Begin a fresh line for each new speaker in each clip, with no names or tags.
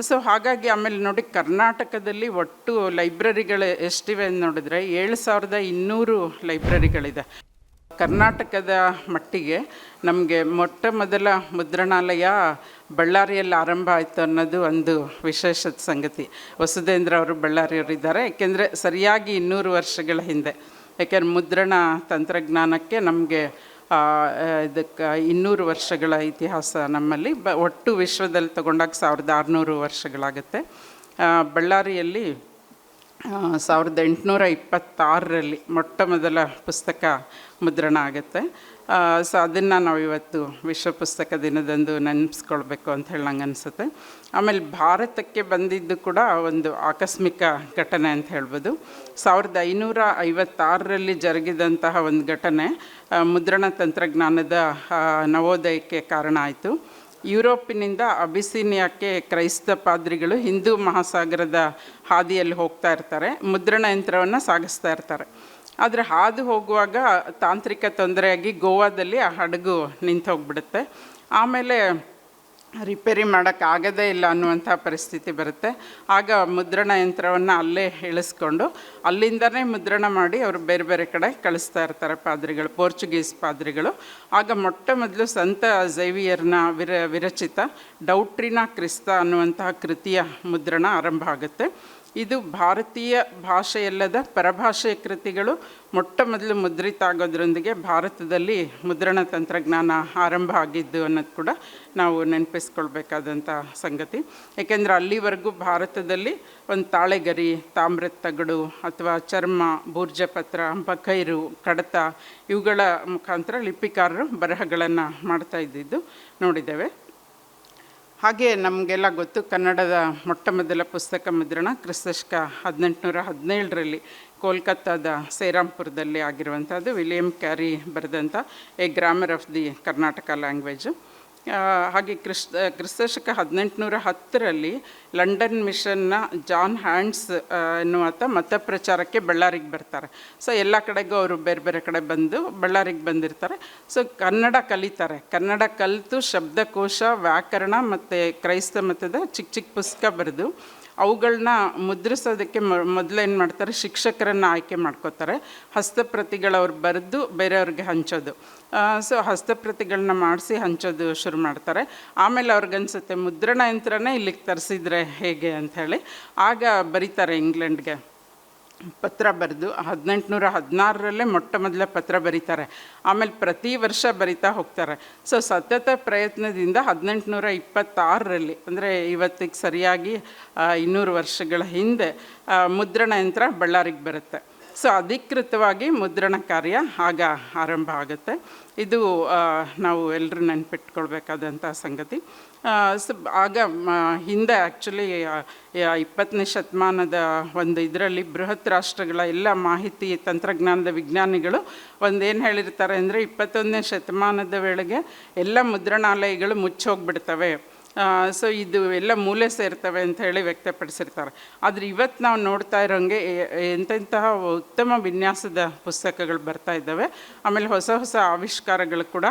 So ಹಾಗಾಗಿ ಆಮೇಲೆ ನೋಡಿ ಕರ್ನಾಟಕದಲ್ಲಿ ಒಟ್ಟು ಲೈಬ್ರರಿಗಳು ಎಷ್ಟಿವೆ ಅಂತ ನೋಡಿದ್ರೆ ಏಳು ಸಾವಿರದ ಇನ್ನೂರು ಲೈಬ್ರರಿಗಳಿದೆ. ಕರ್ನಾಟಕದ ಮಟ್ಟಿಗೆ ನಮಗೆ ಮೊಟ್ಟ ಮೊದಲ ಮುದ್ರಣಾಲಯ ಬಳ್ಳಾರಿಯಲ್ಲಿ ಆರಂಭ ಆಯಿತು ಅನ್ನೋದು ಒಂದು ವಿಶೇಷದ ಸಂಗತಿ. ವಸುಧೇಂದ್ರ ಅವರು ಬಳ್ಳಾರಿಯವರಿದ್ದಾರೆ. ಏಕೆಂದರೆ ಸರಿಯಾಗಿ ಇನ್ನೂರು ವರ್ಷಗಳ ಹಿಂದೆ. ಯಾಕೆಂದ್ರೆ ಮುದ್ರಣ ತಂತ್ರಜ್ಞಾನಕ್ಕೆ ನಮಗೆ ಇದಕ್ಕೆ ಇನ್ನೂರು ವರ್ಷಗಳ ಇತಿಹಾಸ ನಮ್ಮಲ್ಲಿ. ಬ, ಒಟ್ಟು ವಿಶ್ವದಲ್ಲಿ ತಗೊಂಡಾಗ ಸಾವಿರದ ಆರುನೂರು ವರ್ಷಗಳಾಗುತ್ತೆ. ಬಳ್ಳಾರಿಯಲ್ಲಿ ಸಾವಿರದ ಎಂಟುನೂರ ಇಪ್ಪತ್ತಾರರಲ್ಲಿ ಮೊಟ್ಟ ಮೊದಲ ಪುಸ್ತಕ ಮುದ್ರಣ ಆಗುತ್ತೆ. ಸೊ ಅದನ್ನು ನಾವು ಇವತ್ತು ವಿಶ್ವ ಪುಸ್ತಕ ದಿನದಂದು ನೆನೆಸ್ಕೊಳ್ಬೇಕು ಅಂತ ಹೇಳಿ ನಂಗೆ ಅನಿಸುತ್ತೆ. ಆಮೇಲೆ ಭಾರತಕ್ಕೆ ಬಂದಿದ್ದು ಕೂಡ ಒಂದು ಆಕಸ್ಮಿಕ ಘಟನೆ ಅಂತ ಹೇಳ್ಬೋದು. ಸಾವಿರದ ಐನೂರ ಐವತ್ತಾರರಲ್ಲಿ ಜರುಗಿದಂತಹ ಒಂದು ಘಟನೆ ಮುದ್ರಣ ತಂತ್ರಜ್ಞಾನದ ನವೋದಯಕ್ಕೆ ಕಾರಣ ಆಯಿತು. ಯುರೋಪಿನಿಂದ ಅಬಿಸಿನಿಯಾಕ್ಕೆ ಕ್ರೈಸ್ತ ಪಾದ್ರಿಗಳು ಹಿಂದೂ ಮಹಾಸಾಗರದ ಹಾದಿಯಲ್ಲಿ ಹೋಗ್ತಾ ಇರ್ತಾರೆ. ಮುದ್ರಣ ಯಂತ್ರವನ್ನು ಸಾಗಿಸ್ತಾ ಇರ್ತಾರೆ. ಆದರೆ ಹಾದು ಹೋಗುವಾಗ ತಾಂತ್ರಿಕ ತೊಂದರೆಯಾಗಿ ಗೋವಾದಲ್ಲಿ ಆ ಹಡಗು ನಿಂತು ಹೋಗ್ಬಿಡುತ್ತೆ. ಆಮೇಲೆ ರಿಪೇರಿ ಮಾಡೋಕ್ಕಾಗದೇ ಇಲ್ಲ ಅನ್ನುವಂಥ ಪರಿಸ್ಥಿತಿ ಬರುತ್ತೆ. ಆಗ ಮುದ್ರಣ ಯಂತ್ರವನ್ನು ಅಲ್ಲೇ ಇಳಿಸ್ಕೊಂಡು ಅಲ್ಲಿಂದನೇ ಮುದ್ರಣ ಮಾಡಿ ಅವರು ಬೇರೆ ಬೇರೆ ಕಡೆ ಕಳಿಸ್ತಾ ಇರ್ತಾರೆ ಪಾದ್ರಿಗಳು, ಪೋರ್ಚುಗೀಸ್ ಪಾದ್ರಿಗಳು. ಆಗ ಮೊಟ್ಟ ಮೊದಲು ಸಂತ ಝೈವಿಯರ್ನ ವಿರ ವಿರಚಿತ ಡೌಟ್ರಿನಾ ಕ್ರಿಸ್ತ ಅನ್ನುವಂತಹ ಕೃತಿಯ ಮುದ್ರಣ ಆರಂಭ ಆಗುತ್ತೆ. ಇದು ಭಾರತೀಯ ಭಾಷೆಯಲ್ಲದ ಪರಭಾಷೆಯ ಕೃತಿಗಳು ಮೊಟ್ಟ ಮೊದಲು ಮುದ್ರಿತ ಆಗೋದ್ರೊಂದಿಗೆ ಭಾರತದಲ್ಲಿ ಮುದ್ರಣ ತಂತ್ರಜ್ಞಾನ ಆರಂಭ ಆಗಿದ್ದು ಅನ್ನೋದು ಕೂಡ ನಾವು ನೆನಪಿಸ್ಕೊಳ್ಬೇಕಾದಂಥ ಸಂಗತಿ. ಏಕೆಂದರೆ ಅಲ್ಲಿವರೆಗೂ ಭಾರತದಲ್ಲಿ ಒಂದು ತಾಳೆಗರಿ, ತಾಮ್ರದ ತಗಡು ಅಥವಾ ಚರ್ಮ, ಬೂರ್ಜಪತ್ರ ಬಕೈರು ಕಡತ ಇವುಗಳ ಮುಖಾಂತರ ಲಿಪಿಕಾರರು ಬರಹಗಳನ್ನು ಮಾಡ್ತಾ ಇದ್ದಿದ್ದು ನೋಡಿದ್ದೇವೆ. ಹಾಗೆ ನಮಗೆಲ್ಲ ಗೊತ್ತು ಕನ್ನಡದ ಮೊಟ್ಟ ಮೊದಲ ಪುಸ್ತಕ ಮುದ್ರಣ ಕ್ರಿಸ್ತಶಕ ಹದಿನೆಂಟುನೂರ ಹದಿನೇಳರಲ್ಲಿ ಕೋಲ್ಕತ್ತಾದ ಸೇರಾಂಪುರದಲ್ಲಿ ಆಗಿರುವಂಥದ್ದು. ವಿಲಿಯಂ ಕ್ಯಾರಿ ಬರೆದಂಥ a grammar of the Karnataka language. ಹಾಗೆ ಕ್ರಿಸ್ತ, ಕ್ರಿಸ್ತಶಕ ಹದಿನೆಂಟುನೂರ ಹತ್ತರಲ್ಲಿ ಲಂಡನ್ ಮಿಷನ್ನ ಜಾನ್ ಹ್ಯಾಂಡ್ಸ್ ಎನ್ನುವಂಥ ಮತ ಪ್ರಚಾರಕ್ಕೆ ಬಳ್ಳಾರಿಗೆ ಬರ್ತಾರೆ. ಸೊ ಎಲ್ಲ ಕಡೆಗೂ ಅವರು ಬೇರೆ ಬೇರೆ ಕಡೆ ಬಂದು ಬಳ್ಳಾರಿಗೆ ಬಂದಿರ್ತಾರೆ. ಸೊ ಕನ್ನಡ ಕಲಿತಾರೆ. ಕನ್ನಡ ಕಲಿತು ಶಬ್ದಕೋಶ, ವ್ಯಾಕರಣ ಮತ್ತು ಕ್ರೈಸ್ತ ಮತದ ಚಿಕ್ಕ ಚಿಕ್ಕ ಪುಸ್ತಕ ಬರೆದು ಅವುಗಳನ್ನ ಮುದ್ರಿಸೋದಕ್ಕೆ ಮೊದಲು ಏನು ಮಾಡ್ತಾರೆ? ಶಿಕ್ಷಕರನ್ನು ಆಯ್ಕೆ ಮಾಡ್ಕೋತಾರೆ. ಹಸ್ತಪ್ರತಿಗಳವ್ರು ಬರೆದು ಬೇರೆಯವ್ರಿಗೆ ಹಂಚೋದು. ಸೊ ಹಸ್ತಪ್ರತಿಗಳನ್ನ ಮಾಡಿಸಿ ಹಂಚೋದು ಶುರು ಮಾಡ್ತಾರೆ. ಆಮೇಲೆ ಅವ್ರಿಗನ್ಸುತ್ತೆ, ಮುದ್ರಣ ಯಂತ್ರನೇ ಇಲ್ಲಿಗೆ ತರಿಸಿದ್ರೆ ಹೇಗೆ ಅಂಥೇಳಿ ಆಗ ಬರೀತಾರೆ ಇಂಗ್ಲೆಂಡ್ಗೆ. ಪತ್ರ ಬರೆದು ಹದಿನೆಂಟುನೂರ ಹದಿನಾರರಲ್ಲೇ ಮೊಟ್ಟ ಮೊದಲ ಪತ್ರ ಬರೀತಾರೆ. ಆಮೇಲೆ ಪ್ರತಿ ವರ್ಷ ಬರಿತಾ ಹೋಗ್ತಾರೆ. ಸೊ ಸತತ ಪ್ರಯತ್ನದಿಂದ ಹದಿನೆಂಟುನೂರ ಇಪ್ಪತ್ತಾರರಲ್ಲಿ ಅಂದರೆ ಇವತ್ತಿಗೆ ಸರಿಯಾಗಿ ಇನ್ನೂರು ವರ್ಷಗಳ ಹಿಂದೆ ಮುದ್ರಣ ಯಂತ್ರ ಬಳ್ಳಾರಿಗೆ ಬರುತ್ತೆ. ಸೊ ಅಧಿಕೃತವಾಗಿ ಮುದ್ರಣ ಕಾರ್ಯ ಆಗ ಆರಂಭ ಆಗುತ್ತೆ. ಇದು ನಾವು ಎಲ್ಲರೂ ನೆನ್ಪಿಟ್ಕೊಳ್ಬೇಕಾದಂಥ ಸಂಗತಿ. ಸೊ, ಆಗ ಹಿಂದೆ ಆ್ಯಕ್ಚುಲಿ ಇಪ್ಪತ್ತನೇ ಶತಮಾನದ ಒಂದು ಇದರಲ್ಲಿ ಬೃಹತ್ ರಾಷ್ಟ್ರಗಳ ಎಲ್ಲ ಮಾಹಿತಿ, ತಂತ್ರಜ್ಞಾನದ ವಿಜ್ಞಾನಿಗಳು ಒಂದೇನು ಹೇಳಿರ್ತಾರೆ ಅಂದರೆ ಇಪ್ಪತ್ತೊಂದನೇ ಶತಮಾನದ ವೇಳೆಗೆ ಎಲ್ಲ ಮುದ್ರಣಾಲಯಗಳು ಮುಚ್ಚೋಗ್ಬಿಡ್ತವೆ. ಸೊ ಇದು ಎಲ್ಲ ಮೂಲೆ ಸೇರ್ತವೆ ಅಂತ ಹೇಳಿ ವ್ಯಕ್ತಪಡಿಸಿರ್ತಾರೆ. ಆದರೆ ಇವತ್ತು ನಾವು ನೋಡ್ತಾ ಇರೋಂಗೆ ಎಂತೆಂತಹ ಉತ್ತಮ ವಿನ್ಯಾಸದ ಪುಸ್ತಕಗಳು ಬರ್ತಾ ಇದ್ದಾವೆ. ಆಮೇಲೆ ಹೊಸ ಹೊಸ ಆವಿಷ್ಕಾರಗಳು ಕೂಡ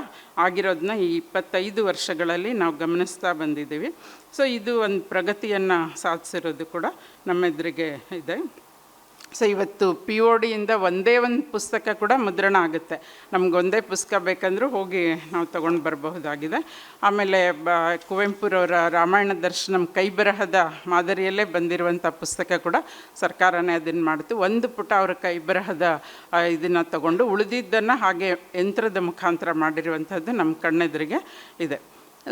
ಆಗಿರೋದನ್ನ ಈ ಇಪ್ಪತ್ತೈದು ವರ್ಷಗಳಲ್ಲಿ ನಾವು ಗಮನಿಸ್ತಾ ಬಂದಿದ್ದೀವಿ. ಸೊ ಇದು ಒಂದು ಪ್ರಗತಿಯನ್ನು ಸಾಧಿಸಿರೋದು ಕೂಡ ನಮ್ಮೆದುರಿಗೆ ಇದೆ. ಸೊ ಇವತ್ತು ಪಿ ಒ ಡಿಯಿಂದ ಒಂದೇ ಒಂದು ಪುಸ್ತಕ ಕೂಡ ಮುದ್ರಣ ಆಗುತ್ತೆ. ನಮಗೊಂದೇ ಪುಸ್ತಕ ಬೇಕಂದ್ರೂ ಹೋಗಿ ನಾವು ತೊಗೊಂಡು ಬರಬಹುದಾಗಿದೆ. ಆಮೇಲೆ, ಬ, ಕುವೆಂಪುರವರ ರಾಮಾಯಣ ದರ್ಶನಂ ಕೈ ಬರಹದ ಮಾದರಿಯಲ್ಲೇ ಬಂದಿರುವಂಥ ಪುಸ್ತಕ ಕೂಡ ಸರ್ಕಾರನೇ ಅದನ್ನು ಮಾಡ್ತು. ಒಂದು ಪುಟ ಅವರ ಕೈ ಬರಹದ ಇದನ್ನು ತಗೊಂಡು ಉಳಿದಿದ್ದನ್ನು ಹಾಗೆ ಯಂತ್ರದ ಮುಖಾಂತರ ಮಾಡಿರುವಂಥದ್ದು ನಮ್ಮ ಕಣ್ಣೆದುರಿಗೆ ಇದೆ.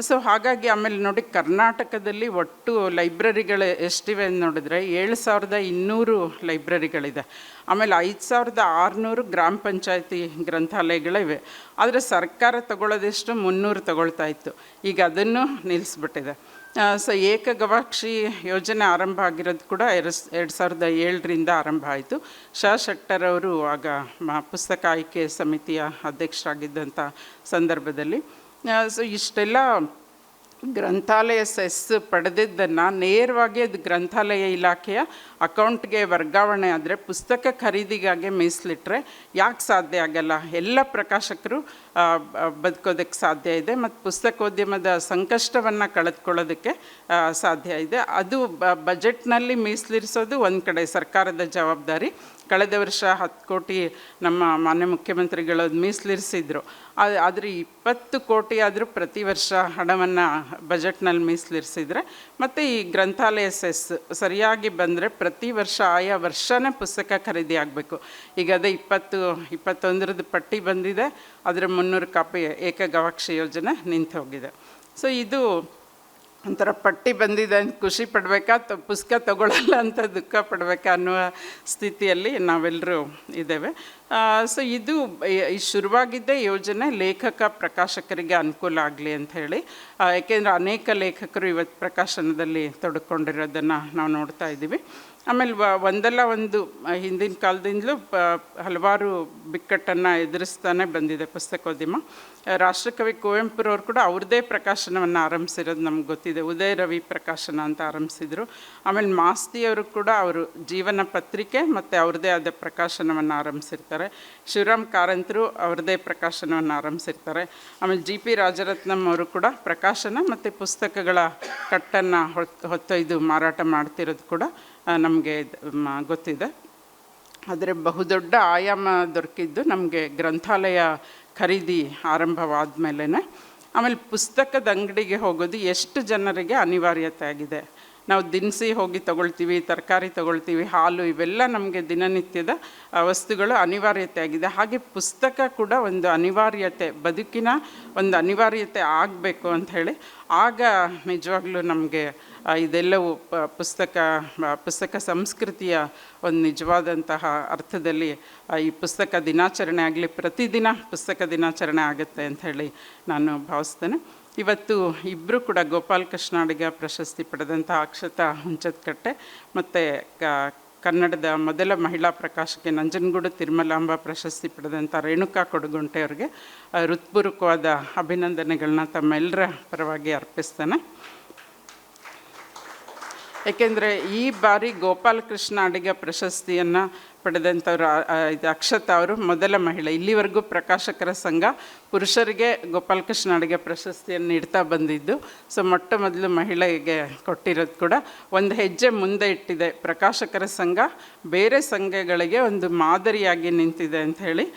ಸೊ ಹಾಗಾಗಿ ಆಮೇಲೆ ನೋಡಿ ಕರ್ನಾಟಕದಲ್ಲಿ ಒಟ್ಟು ಲೈಬ್ರರಿಗಳು ಎಷ್ಟಿವೆ ಅಂತ ನೋಡಿದ್ರೆ ಏಳು ಸಾವಿರದ ಇನ್ನೂರು ಲೈಬ್ರರಿಗಳಿದೆ. ಆಮೇಲೆ ಐದು ಸಾವಿರದ ಆರುನೂರು ಗ್ರಾಮ ಪಂಚಾಯತಿ ಗ್ರಂಥಾಲಯಗಳಿವೆ. ಆದರೆ ಸರ್ಕಾರ ತಗೊಳ್ಳೋದೆಷ್ಟು ಮುನ್ನೂರು ತಗೊಳ್ತಾ ಇತ್ತು. ಈಗ ಅದನ್ನು ನಿಲ್ಲಿಸ್ಬಿಟ್ಟಿದೆ. ಸೊ ಏಕ ಗವಾಕ್ಷಿ ಯೋಜನೆ ಆರಂಭ ಆಗಿರೋದು ಕೂಡ ಎರಡು ಎರಡು ಸಾವಿರದ ಏಳರಿಂದ ಆರಂಭ ಆಯಿತು. ಶಾ ಶೆಟ್ಟರ್ ಅವರು ಆಗ ಪುಸ್ತಕ ಆಯ್ಕೆ ಸಮಿತಿಯ ಅಧ್ಯಕ್ಷರಾಗಿದ್ದಂಥ ಸಂದರ್ಭದಲ್ಲಿ. ಸೊ, ಇಷ್ಟೆಲ್ಲ ಗ್ರಂಥಾಲಯ ಸೆಸ್ ಪಡೆದಿದ್ದನ್ನು ನೇರವಾಗಿ ಅದು ಗ್ರಂಥಾಲಯ ಇಲಾಖೆಯ ಅಕೌಂಟ್ಗೆ ವರ್ಗಾವಣೆ ಆದರೆ ಪುಸ್ತಕ ಖರೀದಿಗಾಗಿ ಮೀಸಲಿಟ್ರೆ ಯಾಕೆ ಸಾಧ್ಯ ಆಗಲ್ಲ? ಎಲ್ಲ ಪ್ರಕಾಶಕರು ಬದುಕೋದಕ್ಕೆ ಸಾಧ್ಯ ಇದೆ ಮತ್ತು ಪುಸ್ತಕೋದ್ಯಮದ ಸಂಕಷ್ಟವನ್ನು ಕಳೆದುಕೊಳ್ಳೋದಕ್ಕೆ ಸಾಧ್ಯ ಇದೆ. ಅದು ಬಜೆಟ್ನಲ್ಲಿ ಮೀಸಲಿರಿಸೋದು ಒಂದು ಕಡೆ ಸರ್ಕಾರದ ಜವಾಬ್ದಾರಿ. ಕಳೆದ ವರ್ಷ ಹತ್ತು ಕೋಟಿ ನಮ್ಮ ಮಾನ್ಯ ಮುಖ್ಯಮಂತ್ರಿಗಳು ಮೀಸಲಿರಿಸಿದ್ರು. ಅದು ಆದರೆ ಇಪ್ಪತ್ತು ಕೋಟಿ ಆದರೂ ಪ್ರತಿ ವರ್ಷ ಹಣವನ್ನು ಬಜೆಟ್ನಲ್ಲಿ ಮೀಸಲಿರಿಸಿದ್ರೆ, ಮತ್ತು ಈ ಗ್ರಂಥಾಲಯ ಸೆಸ್ ಸರಿಯಾಗಿ ಬಂದರೆ ಪ್ರತಿ ವರ್ಷ ಆಯಾ ವರ್ಷನೇ ಪುಸ್ತಕ ಖರೀದಿ ಆಗಬೇಕು. ಈಗ ಅದೇ ಇಪ್ಪತ್ತು, ಇಪ್ಪತ್ತೊಂದರದ್ದು ಪಟ್ಟಿ ಬಂದಿದೆ, ಅದರ ಮುನ್ನೂರು ಕಾಪಿ ಏಕಗವಾಕ್ಷಿ ಯೋಜನೆ ನಿಂತು ಹೋಗಿದೆ ಸೊ ಇದು ಒಂಥರ ಪಟ್ಟಿ ಬಂದಿದೆ ಅಂತ ಖುಷಿ ಪಡಬೇಕಾ, ತ, ಪುಸ್ತಕ ತಗೊಳ್ಳಲ್ಲ ಅಂತ ದುಃಖ ಪಡಬೇಕಾ ಅನ್ನುವ ಸ್ಥಿತಿಯಲ್ಲಿ ನಾವೆಲ್ಲರೂ ಇದ್ದೇವೆ. ಸೊ ಇದು ಈ- ಶುರುವಾಗಿದ್ದೇ ಯೋಜನೆ ಲೇಖಕ ಪ್ರಕಾಶಕರಿಗೆ ಅನುಕೂಲ ಆಗಲಿ ಅಂತ ಹೇಳಿ. ಏಕೆಂದರೆ ಅನೇಕ ಲೇಖಕರು ಇವತ್ತು ಪ್ರಕಾಶನದಲ್ಲಿ ತೊಡ್ಕೊಂಡಿರೋದನ್ನು ನಾವು ನೋಡ್ತಾ ಇದ್ದೀವಿ. ಆಮೇಲೆ ಒಂದಲ್ಲ ಒಂದು ಹಿಂದಿನ ಕಾಲದಿಂದಲೂ ಹಲವಾರು ಬಿಕ್ಕಟ್ಟನ್ನು ಎದುರಿಸ್ತಾನೆ ಬಂದಿದೆ ಪುಸ್ತಕೋದ್ಯಮ. ರಾಷ್ಟ್ರಕವಿ ಕುವೆಂಪುರವ್ರು ಕೂಡ ಅವ್ರದ್ದೇ ಪ್ರಕಾಶನವನ್ನು ಆರಂಭಿಸಿರೋದು ನಮ್ಗೆ ಗೊತ್ತಿದೆ. ಉದಯ ರವಿ ಪ್ರಕಾಶನ ಅಂತ ಆರಂಭಿಸಿದರು. ಆಮೇಲೆ ಮಾಸ್ತಿಯವರು ಕೂಡ ಅವರು ಜೀವನ ಪತ್ರಿಕೆ ಮತ್ತು ಅವ್ರದ್ದೇ ಆದ ಪ್ರಕಾಶನವನ್ನು ಆರಂಭಿಸಿರ್ತಾರೆ. ಶಿವರಾಮ್ ಕಾರಂತರು ಅವ್ರದ್ದೇ ಪ್ರಕಾಶನವನ್ನು ಆರಂಭಿಸಿರ್ತಾರೆ. ಆಮೇಲೆ ಜಿ ಪಿ ರಾಜರತ್ನಂ ಅವರು ಕೂಡ ಪ್ರಕಾಶನ ಮತ್ತು ಪುಸ್ತಕಗಳ ಕಟ್ಟನ್ನು ಹೊತ್ತೊಯ್ದು ಮಾರಾಟ ಮಾಡ್ತಿರೋದು ಕೂಡ ನಮಗೆ ಗೊತ್ತಿದೆ. ಆದರೆ ಬಹುದೊಡ್ಡ ಆಯಾಮ ದೊರಕಿದ್ದು ನಮಗೆ ಗ್ರಂಥಾಲಯ ಖರೀದಿ ಆರಂಭವಾದ ಮೇಲೇ ಆಮೇಲೆ ಪುಸ್ತಕದ ಅಂಗಡಿಗೆ ಹೋಗೋದು ಎಷ್ಟು ಜನರಿಗೆ ಅನಿವಾರ್ಯತೆ ಆಗಿದೆ. ನಾವು ದಿನಸಿ ಹೋಗಿ ತಗೊಳ್ತೀವಿ, ತರಕಾರಿ ತಗೊಳ್ತೀವಿ, ಹಾಲು ಇವೆಲ್ಲ ನಮಗೆ ದಿನನಿತ್ಯದ ವಸ್ತುಗಳು ಅನಿವಾರ್ಯತೆ ಆಗಿದೆ. ಹಾಗೆ ಪುಸ್ತಕ ಕೂಡ ಒಂದು ಅನಿವಾರ್ಯತೆ, ಬದುಕಿನ ಒಂದು ಅನಿವಾರ್ಯತೆ ಆಗಬೇಕು ಅಂತ ಹೇಳಿ. ಆಗ ನಿಜವಾಗ್ಲೂ ನಮಗೆ ಇದೆಲ್ಲವೂ ಪುಸ್ತಕ ಪುಸ್ತಕ ಸಂಸ್ಕೃತಿಯ ಒಂದು ನಿಜವಾದಂತಹ ಅರ್ಥದಲ್ಲಿ ಈ ಪುಸ್ತಕ ದಿನಾಚರಣೆ ಆಗಲಿ, ಪ್ರತಿದಿನ ಪುಸ್ತಕ ದಿನಾಚರಣೆ ಆಗುತ್ತೆ ಅಂತ ಹೇಳಿ ನಾನು ಭಾವಿಸ್ತೇನೆ. ಇವತ್ತು ಇಬ್ಬರು ಕೂಡ ಗೋಪಾಲ್ ಕೃಷ್ಣಾಡಿಗ ಪ್ರಶಸ್ತಿ ಪಡೆದಂಥ ಅಕ್ಷತಾ ಹುಂಚತ್ಕಟ್ಟೆ ಮತ್ತು ಕನ್ನಡದ ಮೊದಲ ಮಹಿಳಾ ಪ್ರಕಾಶಕ್ಕೆ ನಂಜನಗೂಡು ತಿರುಮಲಾಂಬ ಪ್ರಶಸ್ತಿ ಪಡೆದಂಥ ರೇಣುಕಾ ಕೊಡಗುಂಟೆ ಅವರಿಗೆ ಹೃತ್ಪೂರ್ವಕವಾದ ಅಭಿನಂದನೆಗಳನ್ನ ತಮ್ಮೆಲ್ಲರ ಪರವಾಗಿ ಅರ್ಪಿಸ್ತೇನೆ. ಏಕೆಂದರೆ ಈ ಬಾರಿ ಗೋಪಾಲಕೃಷ್ಣ ಅಡಿಗ ಪ್ರಶಸ್ತಿಯನ್ನು ಪಡೆದಂಥವ್ರು ಇದು ಅಕ್ಷತಾ ಅವರು ಮೊದಲ ಮಹಿಳೆ. ಇಲ್ಲಿವರೆಗೂ ಪ್ರಕಾಶಕರ ಸಂಘ ಪುರುಷರಿಗೆ ಗೋಪಾಲಕೃಷ್ಣ ಅಡಿಗೆ ಪ್ರಶಸ್ತಿಯನ್ನು ನೀಡ್ತಾ ಬಂದಿದ್ದು. ಸೊ ಮೊಟ್ಟ ಮೊದಲು ಮಹಿಳೆಗೆ ಕೊಟ್ಟಿರೋದು ಕೂಡ ಒಂದು ಹೆಜ್ಜೆ ಮುಂದೆ ಇಟ್ಟಿದೆ. ಪ್ರಕಾಶಕರ ಸಂಘ ಬೇರೆ ಸಂಘಗಳಿಗೆ ಒಂದು ಮಾದರಿಯಾಗಿ ನಿಂತಿದೆ ಅಂತ ಹೇಳಿ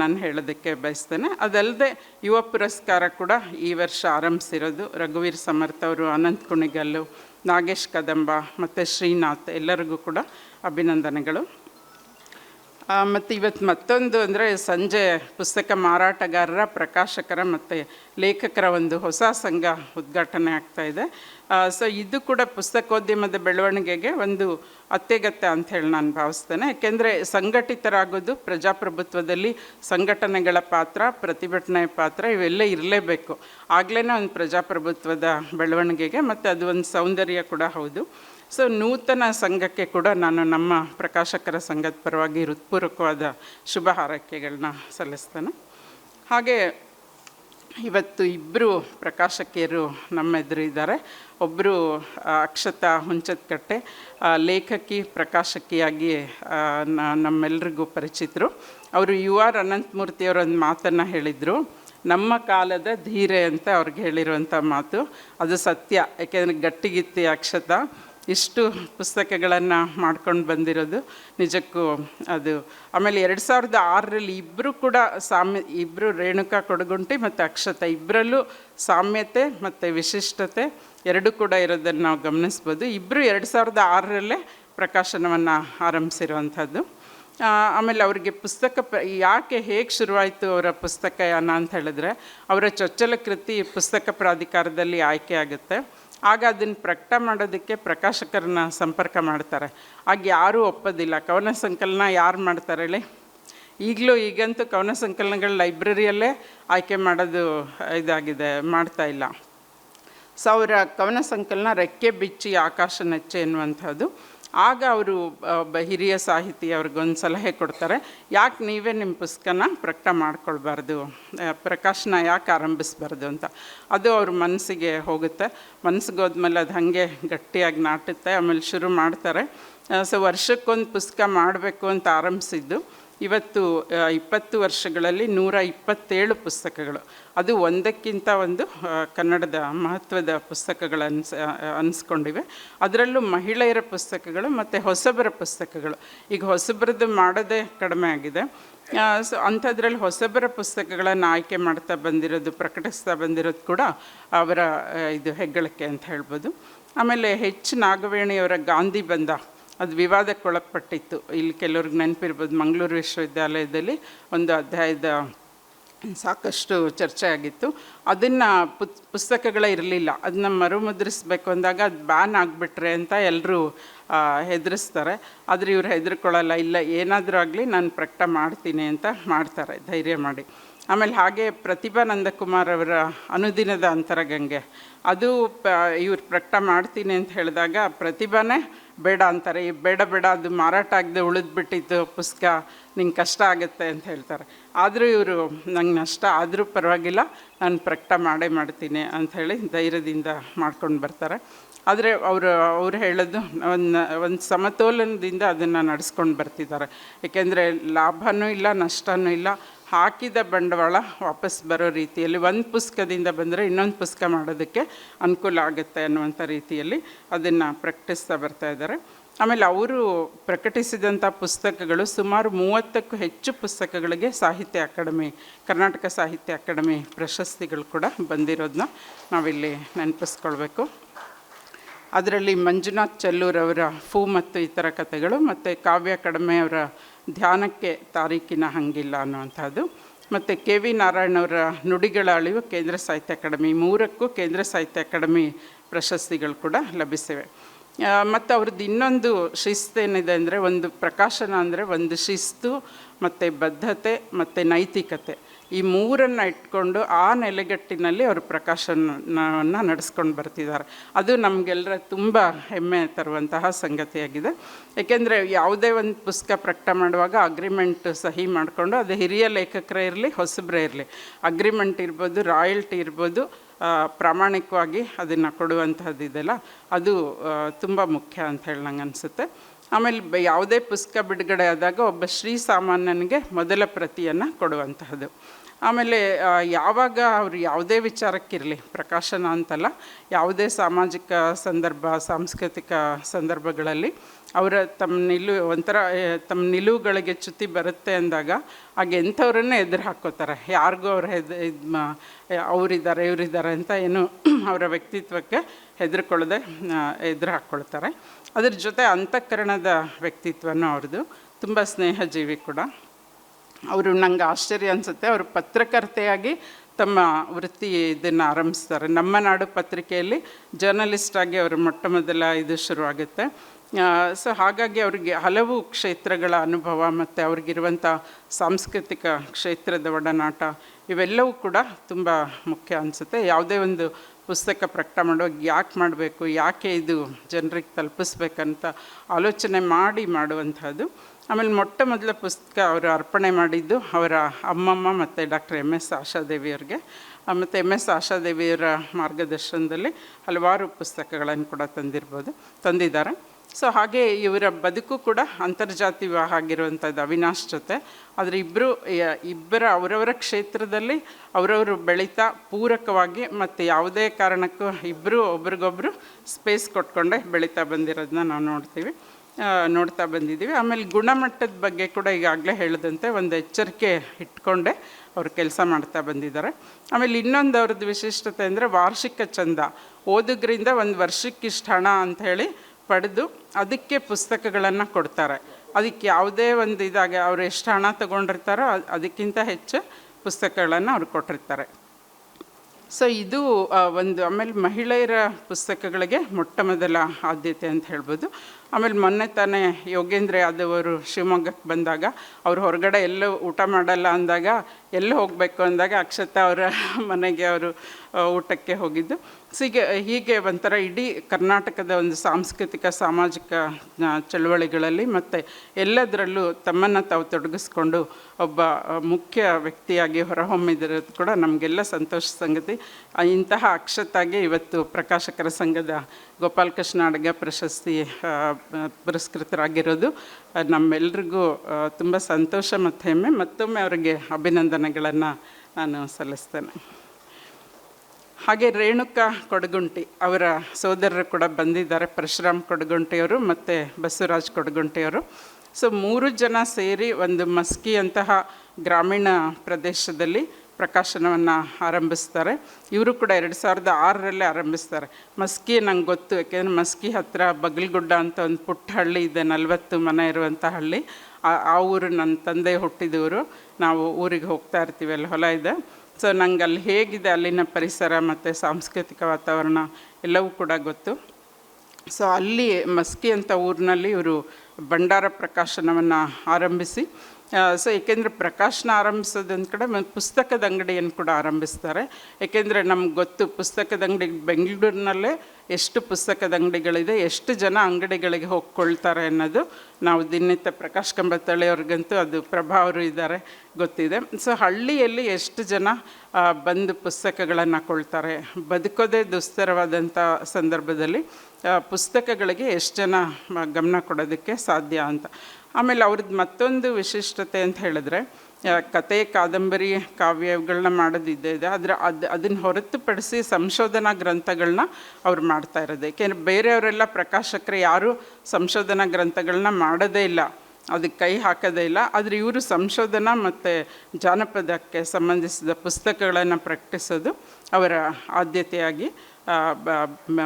ನಾನು ಹೇಳೋದಕ್ಕೆ ಬಯಸ್ತೇನೆ. ಅದಲ್ಲದೆ ಯುವ ಪುರಸ್ಕಾರ ಕೂಡ ಈ ವರ್ಷ ಆರಂಭಿಸಿರೋದು. ರಘುವೀರ್ ಸಮರ್ಥ ಅವರು, ಅನಂತ್ ಕುಣಿಗಲ್ಲು ನಾಗೇಶ್ ಕದಂಬ ಮತ್ತು ಶ್ರೀನಾಥ್ ಎಲ್ಲರಿಗೂ ಕೂಡ ಅಭಿನಂದನೆಗಳು. ಮತ್ತು ಇವತ್ತು ಮತ್ತೊಂದು ಅಂದರೆ ಸಂಜೆ ಪುಸ್ತಕ ಮಾರಾಟಗಾರರ, ಪ್ರಕಾಶಕರ ಮತ್ತು ಲೇಖಕರ ಒಂದು ಹೊಸ ಸಂಘ ಉದ್ಘಾಟನೆ ಆಗ್ತಾ ಇದೆ. ಸೊ ಇದು ಕೂಡ ಪುಸ್ತಕೋದ್ಯಮದ ಬೆಳವಣಿಗೆಗೆ ಒಂದು ಅತ್ಯಗತ್ಯ ಅಂತ ಹೇಳಿ ನಾನು ಭಾವಿಸ್ತೇನೆ. ಯಾಕೆಂದರೆ ಸಂಘಟಿತರಾಗೋದು ಪ್ರಜಾಪ್ರಭುತ್ವದಲ್ಲಿ ಸಂಘಟನೆಗಳ ಪಾತ್ರ, ಪ್ರತಿಭಟನೆ ಪಾತ್ರ ಇವೆಲ್ಲ ಇರಲೇಬೇಕು. ಆಗಲೇ ಒಂದು ಪ್ರಜಾಪ್ರಭುತ್ವದ ಬೆಳವಣಿಗೆಗೆ ಮತ್ತು ಅದು ಒಂದು ಸೌಂದರ್ಯ ಕೂಡ ಹೌದು. ಸೊ ನೂತನ ಸಂಘಕ್ಕೆ ಕೂಡ ನಾನು ನಮ್ಮ ಪ್ರಕಾಶಕರ ಸಂಘದ ಪರವಾಗಿ ಹೃತ್ಪೂರ್ವಕವಾದ ಶುಭ ಹಾರೈಕೆಗಳನ್ನ ಸಲ್ಲಿಸ್ತೇನೆ. ಹಾಗೆ ಇವತ್ತು ಇಬ್ಬರು ಪ್ರಕಾಶಕಿಯರು ನಮ್ಮ ಎದುರು ಇದ್ದಾರೆ. ಒಬ್ಬರು ಅಕ್ಷತಾ ಹುಂಚತ್ಕಟ್ಟೆ ಆ, ಲೇಖಕಿ ಪ್ರಕಾಶಕಿಯಾಗಿ ನಮ್ಮೆಲ್ರಿಗೂ ಪರಿಚಿತರು. ಅವರು ಯು ಆರ್ ಅನಂತಮೂರ್ತಿಯವರೊಂದು ಮಾತನ್ನು ಹೇಳಿದರು. ನಮ್ಮ ಕಾಲದ ಧೀರೆ ಅಂತ ಅವ್ರಿಗೆ ಹೇಳಿರುವಂಥ ಮಾತು. ಅದು ಸತ್ಯ ಯಾಕೆಂದರೆ ಗಟ್ಟಿಗಿತ್ತಿ ಅಕ್ಷತಾ. ಇಷ್ಟು ಪುಸ್ತಕಗಳನ್ನು ಮಾಡ್ಕೊಂಡು ಬಂದಿರೋದು ನಿಜಕ್ಕೂ ಅದು. ಆಮೇಲೆ ಎರಡು ಸಾವಿರದ ಆರರಲ್ಲಿ ಇಬ್ಬರು ಕೂಡ ಸಾಮ್ಯ ಇಬ್ಬರು ರೇಣುಕಾ ಕೊಡಗುಂಟಿ ಮತ್ತು ಅಕ್ಷತಾ ಇಬ್ಬರಲ್ಲೂ ಸಾಮ್ಯತೆ ಮತ್ತು ವಿಶಿಷ್ಟತೆ ಎರಡೂ ಕೂಡ ಇರೋದನ್ನು ನಾವು ಗಮನಿಸ್ಬೋದು. ಇಬ್ಬರು ಎರಡು ಸಾವಿರದ ಆರರಲ್ಲೇ ಪ್ರಕಾಶನವನ್ನು ಆರಂಭಿಸಿರುವಂಥದ್ದು. ಆಮೇಲೆ ಅವರಿಗೆ ಪುಸ್ತಕ ಪ, ಯಾಕೆ ಹೇಗೆ ಶುರುವಾಯಿತು ಅವರ ಪುಸ್ತಕಯಾನ ಅಂತ ಹೇಳಿದ್ರೆ, ಅವರ ಚೊಚ್ಚಲ ಕೃತಿ ಪುಸ್ತಕ ಪ್ರಾಧಿಕಾರದಲ್ಲಿ ಆಯ್ಕೆ ಆಗುತ್ತೆ. ಆಗ ಅದನ್ನು ಪ್ರಕಟ ಮಾಡೋದಕ್ಕೆ ಪ್ರಕಾಶಕರನ್ನ ಸಂಪರ್ಕ ಮಾಡ್ತಾರೆ. ಆಗ ಯಾರೂ ಒಪ್ಪೋದಿಲ್ಲ. ಕವನ ಸಂಕಲನ ಯಾರು ಮಾಡ್ತಾರೆ ಹೇಳಿ? ಈಗಲೂ ಈಗಂತೂ ಕವನ ಸಂಕಲನಗಳು ಲೈಬ್ರರಿಯಲ್ಲೇ ಆಯ್ಕೆ ಮಾಡೋದು ಇದಾಗಿದೆ, ಮಾಡ್ತಾ ಇಲ್ಲ. ಸೊ, ಅವರ ಕವನ ಸಂಕಲನ ರೆಕ್ಕೆ ಬಿಚ್ಚಿ ಆಕಾಶ ನಚ್ಚೆ ಎನ್ನುವಂಥದ್ದು. ಆಗ ಅವರು ಹಿರಿಯ ಸಾಹಿತಿ ಅವ್ರಿಗೊಂದು ಸಲಹೆ ಕೊಡ್ತಾರೆ, ಯಾಕೆ ನೀವೇ ನಿಮ್ಮ ಪುಸ್ತಕನ ಪ್ರಕಟ ಮಾಡ್ಕೊಳ್ಬಾರ್ದು? ಪ್ರಕಾಶನ ಯಾಕೆ ಆರಂಭಿಸ್ಬಾರ್ದು? ಅಂತ. ಅದು ಅವ್ರ ಮನಸ್ಸಿಗೆ ಹೋಗುತ್ತೆ. ಮನಸ್ಸಿಗೆ ಹೋದ್ಮೇಲೆ ಅದು ಹಾಗೆ ಗಟ್ಟಿಯಾಗಿ ನಾಟುತ್ತೆ, ಆಮೇಲೆ ಶುರು ಮಾಡ್ತಾರೆ. ಸೊ ವರ್ಷಕ್ಕೊಂದು ಪುಸ್ತಕ ಮಾಡಬೇಕು ಅಂತ ಆರಂಭಿಸಿದ್ದು. ಇವತ್ತು ಇಪ್ಪತ್ತು ವರ್ಷಗಳಲ್ಲಿ ನೂರ ಇಪ್ಪತ್ತೇಳು ಪುಸ್ತಕಗಳು. ಅದು ಒಂದಕ್ಕಿಂತ ಒಂದು ಕನ್ನಡದ ಮಹತ್ವದ ಪುಸ್ತಕಗಳು ಅನ್ಸ ಅನಿಸ್ಕೊಂಡಿವೆ. ಅದರಲ್ಲೂ ಮಹಿಳೆಯರ ಪುಸ್ತಕಗಳು ಮತ್ತು ಹೊಸಬರ ಪುಸ್ತಕಗಳು. ಈಗ ಹೊಸಬರದ್ದು ಮಾಡೋದೇ ಕಡಿಮೆ ಆಗಿದೆ. ಸೊ, ಅಂಥದ್ರಲ್ಲಿ ಹೊಸಬರ ಪುಸ್ತಕಗಳನ್ನು ಆಯ್ಕೆ ಮಾಡ್ತಾ ಬಂದಿರೋದು, ಪ್ರಕಟಿಸ್ತಾ ಬಂದಿರೋದು ಕೂಡ ಅವರ ಇದು ಹೆಗ್ಗಳಿಕೆ ಅಂತ ಹೇಳ್ಬೋದು. ಆಮೇಲೆ ಹೆಚ್ ನಾಗವೇಣಿಯವರ ಗಾಂಧಿ ಬಂದ ಅದು ವಿವಾದಕ್ಕೊಳಪಟ್ಟಿತ್ತು. ಇಲ್ಲಿ ಕೆಲವ್ರಿಗೆ ನೆನಪಿರ್ಬೋದು, ಮಂಗಳೂರು ವಿಶ್ವವಿದ್ಯಾಲಯದಲ್ಲಿ ಒಂದು ಅಧ್ಯಾಯದ ಸಾಕಷ್ಟು ಚರ್ಚೆ ಆಗಿತ್ತು. ಅದನ್ನು ಪುತ್, ಪುಸ್ತಕಗಳೇ ಇರಲಿಲ್ಲ. ಅದನ್ನ ಮರುಮುದ್ರಿಸಬೇಕು ಅಂದಾಗ ಅದು ಬ್ಯಾನ್ ಆಗಿಬಿಟ್ರೆ ಅಂತ ಎಲ್ಲರೂ ಹೆದರಿಸ್ತಾರೆ. ಆದರೆ ಇವ್ರು ಹೆದರ್ಕೊಳ್ಳಲ್ಲ, ಇಲ್ಲ, ಏನಾದರೂ ಆಗಲಿ ನಾನು ಪ್ರಕಟ ಮಾಡ್ತೀನಿ ಅಂತ ಮಾಡ್ತಾರೆ, ಧೈರ್ಯ ಮಾಡಿ. ಆಮೇಲೆ ಹಾಗೆ ಪ್ರತಿಭಾ ನಂದಕುಮಾರ್ ಅವರ ಅನುದಿನದ ಅಂತರಗಂಗೆ. ಅದು ಪ, ಇವ್ರು ಪ್ರಕಟ ಮಾಡ್ತೀನಿ ಅಂತ ಹೇಳಿದಾಗ ಪ್ರತಿಭಾನೇ ಬೇಡ ಅಂತಾರೆ, ಈ ಬೇಡ ಬೇಡ ಅದು ಮಾರಾಟ ಆಗದೆ ಉಳಿದ್ಬಿಟ್ಟಿದ್ದು ಪುಸ್ತಕ ನಿಂಗೆ ಕಷ್ಟ ಆಗುತ್ತೆ ಅಂತ ಹೇಳ್ತಾರೆ. ಆದರೂ ಇವರು, ನಂಗೆ ನಷ್ಟ ಆದರೂ ಪರವಾಗಿಲ್ಲ, ನಾನು ಪ್ರಕಟ ಮಾಡೇ ಮಾಡ್ತೀನಿ ಅಂಥೇಳಿ ಧೈರ್ಯದಿಂದ ಮಾಡ್ಕೊಂಡು ಬರ್ತಾರೆ. ಆದರೆ ಅವರು, ಅವ್ರು ಹೇಳೋದು ಒಂದು ಒಂದು ಸಮತೋಲನದಿಂದ ಅದನ್ನು ನಡೆಸ್ಕೊಂಡು ಬರ್ತಿದ್ದಾರೆ. ಏಕೆಂದರೆ ಲಾಭವೂ ಇಲ್ಲ ನಷ್ಟವೂ ಇಲ್ಲ ಹಾಕಿದ ಬಂಡವಾಳ ವಾಪಸ್ ಬರೋ ರೀತಿಯಲ್ಲಿ ಒಂದು ಪುಸ್ತಕದಿಂದ ಬಂದರೆ ಇನ್ನೊಂದು ಪುಸ್ತಕ ಮಾಡೋದಕ್ಕೆ ಅನುಕೂಲ ಆಗುತ್ತೆ ಅನ್ನುವಂಥ ರೀತಿಯಲ್ಲಿ ಅದನ್ನು ಪ್ರಕಟಿಸ್ತಾ ಬರ್ತಾ ಇದ್ದಾರೆ. ಆಮೇಲೆ ಅವರು ಪ್ರಕಟಿಸಿದಂಥ ಪುಸ್ತಕಗಳು ಸುಮಾರು ಮೂವತ್ತಕ್ಕೂ ಹೆಚ್ಚು ಪುಸ್ತಕಗಳಿಗೆ ಸಾಹಿತ್ಯ ಅಕಾಡೆಮಿ, ಕರ್ನಾಟಕ ಸಾಹಿತ್ಯ ಅಕಾಡೆಮಿ ಪ್ರಶಸ್ತಿಗಳು ಕೂಡ ಬಂದಿರೋದನ್ನ ನಾವಿಲ್ಲಿ ನೆನಪಿಸ್ಕೊಳ್ಬೇಕು. ಅದರಲ್ಲಿ ಮಂಜುನಾಥ್ ಚಲ್ಲೂರವರ ಫೂ ಮತ್ತು ಇತರ ಕಥೆಗಳು ಮತ್ತು ಕಾವ್ಯ ಕಡಿಮೆಯವರ ಧ್ಯಾನಕ್ಕೆ ತಾರೀಕಿನ ಹಂಗಿಲ್ಲ ಅನ್ನುವಂಥದ್ದು. ಮತ್ತು ಕೆ ವಿ ನಾರಾಯಣವರ ನುಡಿಗಳ ಅಳಿವು ಕೇಂದ್ರ ಸಾಹಿತ್ಯ ಅಕಾಡೆಮಿ ಮೂರಕ್ಕೂ ಕೇಂದ್ರ ಸಾಹಿತ್ಯ ಅಕಾಡೆಮಿ ಪ್ರಶಸ್ತಿಗಳು ಕೂಡ ಲಭಿಸಿವೆ. ಮತ್ತು ಅವ್ರದ್ದು ಇನ್ನೊಂದು ಶಿಸ್ತೇನಿದೆ ಅಂದರೆ ಒಂದು ಪ್ರಕಾಶನ ಅಂದರೆ ಒಂದು ಶಿಸ್ತು, ಮತ್ತು ಬದ್ಧತೆ, ಮತ್ತು ನೈತಿಕತೆ. ಈ ಮೂರನ್ನು ಇಟ್ಕೊಂಡು ಆ ನೆಲೆಗಟ್ಟಿನಲ್ಲಿ ಅವರು ಪ್ರಕಾಶನವನ್ನು ನಡೆಸ್ಕೊಂಡು ಬರ್ತಿದ್ದಾರೆ. ಅದು ನಮಗೆಲ್ಲರ ತುಂಬ ಹೆಮ್ಮೆ ತರುವಂತಹ ಸಂಗತಿಯಾಗಿದೆ. ಏಕೆಂದರೆ ಯಾವುದೇ ಒಂದು ಪುಸ್ತಕ ಪ್ರಕಟ ಮಾಡುವಾಗ ಅಗ್ರಿಮೆಂಟ್ ಸಹಿ ಮಾಡಿಕೊಂಡು ಅದು ಹಿರಿಯ ಲೇಖಕರೇ ಇರಲಿ, ಹೊಸಬ್ರೇ ಇರಲಿ. ಅಗ್ರಿಮೆಂಟ್ ಇರ್ಬೋದು ರಾಯಲ್ಟಿ ಇರ್ಬೋದು ಪ್ರಾಮಾಣಿಕವಾಗಿ ಅದನ್ನು ಕೊಡುವಂತಹದ್ದಿದೆಯಲ್ಲ ಅದು ತುಂಬ ಮುಖ್ಯ ಅಂತ ಹೇಳಿ ನಂಗೆ ಅನಿಸುತ್ತೆ. ಆಮೇಲೆ ಯಾವುದೇ ಪುಸ್ತಕ ಬಿಡುಗಡೆ ಆದಾಗ ಒಬ್ಬ ಶ್ರೀ ಸಾಮಾನ್ಯನಿಗೆ ಮೊದಲ ಪ್ರತಿಯನ್ನು ಕೊಡುವಂತಹದ್ದು. ಆಮೇಲೆ ಯಾವಾಗ ಅವರು ಯಾವುದೇ ವಿಚಾರಕ್ಕಿರಲಿ, ಪ್ರಕಾಶನ ಅಂತಲ್ಲ, ಯಾವುದೇ ಸಾಮಾಜಿಕ ಸಂದರ್ಭ, ಸಾಂಸ್ಕೃತಿಕ ಸಂದರ್ಭಗಳಲ್ಲಿ ಅವರ ತಮ್ಮ ನಿಲು, ಒಂಥರ ತಮ್ಮ ನಿಲುವುಗಳಿಗೆ ಚ್ಯುತಿ ಬರುತ್ತೆ ಅಂದಾಗ, ಹಾಗೆ ಎಂಥವ್ರನ್ನೇ ಎದುರು ಹಾಕೋತಾರೆ. ಯಾರಿಗೂ ಅವ್ರ ಹೆದ್, ಇದು ಅವರಿದ್ದಾರೆ, ಇವರಿದ್ದಾರೆ ಅಂತ ಏನು ಅವರ ವ್ಯಕ್ತಿತ್ವಕ್ಕೆ ಹೆದರ್ಕೊಳ್ಳದೆ ಎದುರು ಹಾಕ್ಕೊಳ್ತಾರೆ. ಅದ್ರ ಜೊತೆ ಅಂತಃಕರಣದ ವ್ಯಕ್ತಿತ್ವನೂ ಅವ್ರದ್ದು. ತುಂಬ ಸ್ನೇಹಜೀವಿ ಕೂಡ. ಅವರು ನಂಗೆ ಆಶ್ಚರ್ಯ ಅನಿಸುತ್ತೆ. ಅವರು ಪತ್ರಕರ್ತೆಯಾಗಿ ತಮ್ಮ ವೃತ್ತಿ ಇದನ್ನು ಆರಂಭಿಸ್ತಾರೆ. ನಮ್ಮ ನಾಡು ಪತ್ರಿಕೆಯಲ್ಲಿ ಜರ್ನಲಿಸ್ಟಾಗಿ ಅವರು ಮೊಟ್ಟ ಮೊದಲ ಇದು ಶುರುವಾಗುತ್ತೆ. ಸೊ ಹಾಗಾಗಿ ಅವರಿಗೆ ಹಲವು ಕ್ಷೇತ್ರಗಳ ಅನುಭವ ಮತ್ತು ಅವ್ರಿಗಿರುವಂಥ ಸಾಂಸ್ಕೃತಿಕ ಕ್ಷೇತ್ರದ ಒಡನಾಟ ಇವೆಲ್ಲವೂ ಕೂಡ ತುಂಬ ಮುಖ್ಯ ಅನಿಸುತ್ತೆ. ಯಾವುದೇ ಒಂದು ಪುಸ್ತಕ ಪ್ರಕಟ ಮಾಡುವಾಗ ಯಾಕೆ ಮಾಡಬೇಕು, ಯಾಕೆ ಇದು ಜನರಿಗೆ ತಲುಪಿಸ್ಬೇಕಂತ ಆಲೋಚನೆ ಮಾಡಿ ಮಾಡುವಂಥದ್ದು. ಆಮೇಲೆ ಮೊಟ್ಟ ಮೊದಲ ಪುಸ್ತಕ ಅವರು ಅರ್ಪಣೆ ಮಾಡಿದ್ದು ಅವರ ಅಮ್ಮಮ್ಮ ಮತ್ತು ಡಾಕ್ಟರ್ ಎಂ ಎಸ್ ಆಶಾದೇವಿಯವ್ರಿಗೆ. ಮತ್ತು ಎಂ ಎಸ್ ಆಶಾದೇವಿಯವರ ಮಾರ್ಗದರ್ಶನದಲ್ಲಿ ಹಲವಾರು ಪುಸ್ತಕಗಳನ್ನು ಕೂಡ ತಂದಿರ್ಬೋದು, ತಂದಿದ್ದಾರೆ. ಸೊ ಹಾಗೆ ಇವರ ಬದುಕು ಕೂಡ ಅಂತರ್ಜಾತಿ ವಿವಾಹ ಆಗಿರುವಂಥದ್ದು, ಅವಿನಾಶ್ ಜೊತೆ. ಆದರೆ ಇಬ್ಬರು ಇಬ್ಬರ, ಅವರವರ ಕ್ಷೇತ್ರದಲ್ಲಿ ಅವರವರು ಬೆಳೀತಾ ಪೂರಕವಾಗಿ ಮತ್ತು ಯಾವುದೇ ಕಾರಣಕ್ಕೂ ಇಬ್ಬರು ಒಬ್ರಿಗೊಬ್ಬರು ಸ್ಪೇಸ್ ಕೊಟ್ಕೊಂಡೆ ಬೆಳೀತಾ ಬಂದಿರೋದನ್ನ ನಾವು ನೋಡ್ತೀವಿ. ನೋಡ್ತಾ ಬಂದಿದ್ದೀವಿ. ಆಮೇಲೆ ಗುಣಮಟ್ಟದ ಬಗ್ಗೆ ಕೂಡ ಈಗಾಗಲೇ ಹೇಳಿದಂತೆ ಒಂದು ಎಚ್ಚರಿಕೆ ಇಟ್ಕೊಂಡೆ ಅವರು ಕೆಲಸ ಮಾಡ್ತಾ ಬಂದಿದ್ದಾರೆ. ಆಮೇಲೆ ಇನ್ನೊಂದು ಅವ್ರದ್ದು ವಿಶಿಷ್ಟತೆ ಅಂದರೆ ವಾರ್ಷಿಕ ಚಂದ. ಓದುಗರಿಂದ ಒಂದು ವರ್ಷಕ್ಕಿಷ್ಟು ಹಣ ಅಂಥೇಳಿ ಪಡೆದು ಅದಕ್ಕೆ ಪುಸ್ತಕಗಳನ್ನು ಕೊಡ್ತಾರೆ. ಅದಕ್ಕೆ ಯಾವುದೇ ಒಂದು ಇದಾಗ ಅವ್ರು ಎಷ್ಟು ಹಣ ತಗೊಂಡಿರ್ತಾರೋ ಅದ್- ಅದಕ್ಕಿಂತ ಹೆಚ್ಚು ಪುಸ್ತಕಗಳನ್ನು ಅವ್ರು ಕೊಟ್ಟಿರ್ತಾರೆ. ಸೊ ಇದು ಒಂದು ಆಮೇಲೆ ಮಹಿಳೆಯರ ಪುಸ್ತಕಗಳಿಗೆ ಮೊಟ್ಟ ಮೊದಲ ಆದ್ಯತೆ ಅಂತ ಹೇಳ್ಬೋದು. ಆಮೇಲೆ ಮೊನ್ನೆ ತಾನೇ ಯೋಗೇಂದ್ರ ಯಾದವ್ ಅವರು ಶಿವಮೊಗ್ಗಕ್ಕೆ ಬಂದಾಗ ಅವರು ಹೊರಗಡೆ ಎಲ್ಲೂ ಊಟ ಮಾಡಲ್ಲ ಅಂದಾಗ, ಎಲ್ಲಿ ಹೋಗಬೇಕು ಅಂದಾಗ ಅಕ್ಷತಾ ಅವರ ಮನೆಗೆ ಅವರು ಊಟಕ್ಕೆ ಹೋಗಿದ್ದು. ಸೊ ಹೀಗೆ ಹೀಗೆ ಒಂಥರ ಇಡೀ ಕರ್ನಾಟಕದ ಒಂದು ಸಾಂಸ್ಕೃತಿಕ, ಸಾಮಾಜಿಕ ಚಳುವಳಿಗಳಲ್ಲಿ ಮತ್ತು ಎಲ್ಲದರಲ್ಲೂ ತಮ್ಮನ್ನು ತಾವು ತೊಡಗಿಸ್ಕೊಂಡು ಒಬ್ಬ ಮುಖ್ಯ ವ್ಯಕ್ತಿಯಾಗಿ ಹೊರಹೊಮ್ಮಿದಿರೋದು ಕೂಡ ನಮಗೆಲ್ಲ ಸಂತೋಷ ಸಂಗತಿ. ಇಂತಹ ಅಕ್ಷತಾಗೆ ಇವತ್ತು ಪ್ರಕಾಶಕರ ಸಂಘದ ಗೋಪಾಲಕೃಷ್ಣ ಅಡಗ ಪ್ರಶಸ್ತಿ ಪುರಸ್ಕೃತರಾಗಿರೋದು. ನಮ್ಮೆಲ್ರಿಗೂ ತುಂಬ ಸಂತೋಷ ಮತ್ತು ಹೆಮ್ಮೆ ಮತ್ತೊಮ್ಮೆ ಅವರಿಗೆ ಅಭಿನಂದನೆಗಳನ್ನು ನಾನು ಸಲ್ಲಿಸ್ತೇನೆ. ಹಾಗೆ ರೇಣುಕಾ ಕೊಡಗುಂಟಿ ಅವರ ಸೋದರರು ಕೂಡ ಬಂದಿದ್ದಾರೆ, ಪರಶುರಾಮ್ ಕೊಡಗುಂಟಿಯವರು ಮತ್ತು ಬಸವರಾಜ್ ಕೊಡಗುಂಟಿಯವರು. ಸೊ ಮೂರು ಜನ ಸೇರಿ ಒಂದು ಮಸ್ಕಿ ಅಂತಹ ಗ್ರಾಮೀಣ ಪ್ರದೇಶದಲ್ಲಿ ಪ್ರಕಾಶನವನ್ನು ಆರಂಭಿಸ್ತಾರೆ. ಇವರು ಕೂಡ ಎರಡು ಸಾವಿರದ ಆರರಲ್ಲೇ ಆರಂಭಿಸ್ತಾರೆ. ಮಸ್ಕಿ ನಂಗೆ ಗೊತ್ತು, ಯಾಕೆಂದರೆ ಮಸ್ಕಿ ಹತ್ತಿರ ಬಗಲ್ಗುಡ್ಡ ಅಂತ ಒಂದು ಪುಟ್ಟ ಹಳ್ಳಿ ಇದೆ, ನಲವತ್ತು ಮನೆ ಇರುವಂಥ ಹಳ್ಳಿ. ಆ- ಊರು ನನ್ನ ತಂದೆ ಹುಟ್ಟಿದವರು. ನಾವು ಊರಿಗೆ ಹೋಗ್ತಾ ಇರ್ತೀವಿ, ಅಲ್ಲಿ ಹೊಲ ಇದೆ. ಸೊ ನಂಗೆ ಅಲ್ಲಿ ಹೇಗಿದೆ ಅಲ್ಲಿನ ಪರಿಸರ ಮತ್ತು ಸಾಂಸ್ಕೃತಿಕ ವಾತಾವರಣ ಎಲ್ಲವೂ ಕೂಡ ಗೊತ್ತು. ಸೊ ಅಲ್ಲಿ ಮಸ್ಕಿ ಅಂತ ಊರಿನಲ್ಲಿ ಇವರು ಭಂಡಾರ ಪ್ರಕಾಶನವನ್ನು ಆರಂಭಿಸಿ ಸೊ ಏಕೆಂದರೆ ಪ್ರಕಾಶನ ಆರಂಭಿಸೋದೊಂದು ಕಡೆ ಪುಸ್ತಕದ ಅಂಗಡಿಯನ್ನು ಕೂಡ ಆರಂಭಿಸ್ತಾರೆ. ಏಕೆಂದರೆ ನಮ್ಗೆ ಗೊತ್ತು ಪುಸ್ತಕದ ಅಂಗಡಿ ಬೆಂಗಳೂರಿನಲ್ಲೇ ಎಷ್ಟು ಪುಸ್ತಕದ ಅಂಗಡಿಗಳಿದೆ, ಎಷ್ಟು ಜನ ಅಂಗಡಿಗಳಿಗೆ ಹೋಗ್ಕೊಳ್ತಾರೆ ಅನ್ನೋದು ನಾವು ದಿನನಿತ್ಯ ಪ್ರಕಾಶ್ ಕಂಬತ್ತಳ್ಳಿಯವ್ರಿಗಂತೂ ಅದು ಪ್ರಭಾವರು ಇದ್ದಾರೆ, ಗೊತ್ತಿದೆ. ಸೊ ಹಳ್ಳಿಯಲ್ಲಿ ಎಷ್ಟು ಜನ ಬಂದು ಪುಸ್ತಕಗಳನ್ನು ಕೊಳ್ತಾರೆ, ಬದುಕೋದೇ ದುಸ್ತರವಾದಂಥ ಸಂದರ್ಭದಲ್ಲಿ ಪುಸ್ತಕಗಳಿಗೆ ಎಷ್ಟು ಜನ ಗಮನ ಕೊಡೋದಕ್ಕೆ ಸಾಧ್ಯ ಅಂತ. ಆಮೇಲೆ ಅವ್ರದ್ದು ಮತ್ತೊಂದು ವಿಶಿಷ್ಟತೆ ಅಂತ ಹೇಳಿದ್ರೆ ಕತೆ ಕಾದಂಬರಿ ಕಾವ್ಯಗಳನ್ನ ಮಾಡೋದಿದ್ದೇ ಇದೆ ಆದರೆ ಅದು, ಅದನ್ನು ಹೊರತುಪಡಿಸಿ ಸಂಶೋಧನಾ ಗ್ರಂಥಗಳನ್ನ ಅವ್ರು ಮಾಡ್ತಾ ಇರೋದು. ಏಕೆಂದರೆ ಬೇರೆಯವರೆಲ್ಲ ಪ್ರಕಾಶಕರು ಯಾರೂ ಸಂಶೋಧನಾ ಗ್ರಂಥಗಳನ್ನ ಮಾಡೋದೇ ಇಲ್ಲ. ಅದಕ್ಕೆ ಕೈ ಹಾಕೋದೇ ಇಲ್ಲ. ಆದರೆ ಇವರು ಸಂಶೋಧನಾ ಮತ್ತು ಜಾನಪದಕ್ಕೆ ಸಂಬಂಧಿಸಿದ ಪುಸ್ತಕಗಳನ್ನು ಪ್ರಕಟಿಸೋದು ಅವರ ಆದ್ಯತೆಯಾಗಿ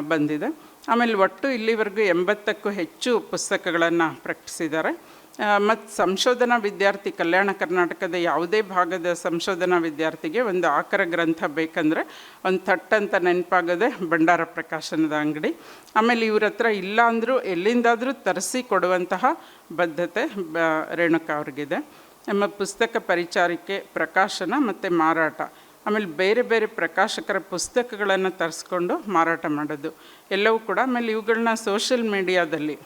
ಬಂದಿದೆ. ಆಮೇಲೆ ಒಟ್ಟು ಇಲ್ಲಿವರೆಗೂ ಎಂಬತ್ತಕ್ಕೂ ಹೆಚ್ಚು ಪುಸ್ತಕಗಳನ್ನು ಪ್ರಕಟಿಸಿದ್ದಾರೆ. ಮತ್ತು ಸಂಶೋಧನಾ ವಿದ್ಯಾರ್ಥಿ ಕಲ್ಯಾಣ ಕರ್ನಾಟಕದ ಯಾವುದೇ ಭಾಗದ ಸಂಶೋಧನಾ ವಿದ್ಯಾರ್ಥಿಗೆ ಒಂದು ಆಕರ ಗ್ರಂಥ ಬೇಕಂದರೆ ಒಂದು ಥಟ್ಟಂತ ನೆನಪಾಗದೆ ಭಂಡಾರ ಪ್ರಕಾಶನದ ಅಂಗಡಿ. ಆಮೇಲೆ ಇವ್ರ ಹತ್ರ ಇಲ್ಲ ಅಂದರೂ ಎಲ್ಲಿಂದಾದರೂ ತರಿಸಿ ಕೊಡುವಂತಹ ಬದ್ಧತೆ ಬ, ರೇಣುಕಾ ಅವ್ರಿಗಿದೆ. ನಮ್ಮ ಪುಸ್ತಕ ಪರಿಚಾರಿಕೆ, ಪ್ರಕಾಶನ ಮತ್ತು ಮಾರಾಟ. ಆಮೇಲೆ ಬೇರೆ ಬೇರೆ ಪ್ರಕಾಶಕರ ಪುಸ್ತಕಗಳನ್ನು ತರಿಸ್ಕೊಂಡು ಮಾರಾಟ ಮಾಡೋದು. ಎಲ್ಲವೂ ಕೂಡ ಆಮೇಲೆ ಇವುಗಳನ್ನ ಸೋಷಿಯಲ್ ಮೀಡಿಯಾದಲ್ಲಿ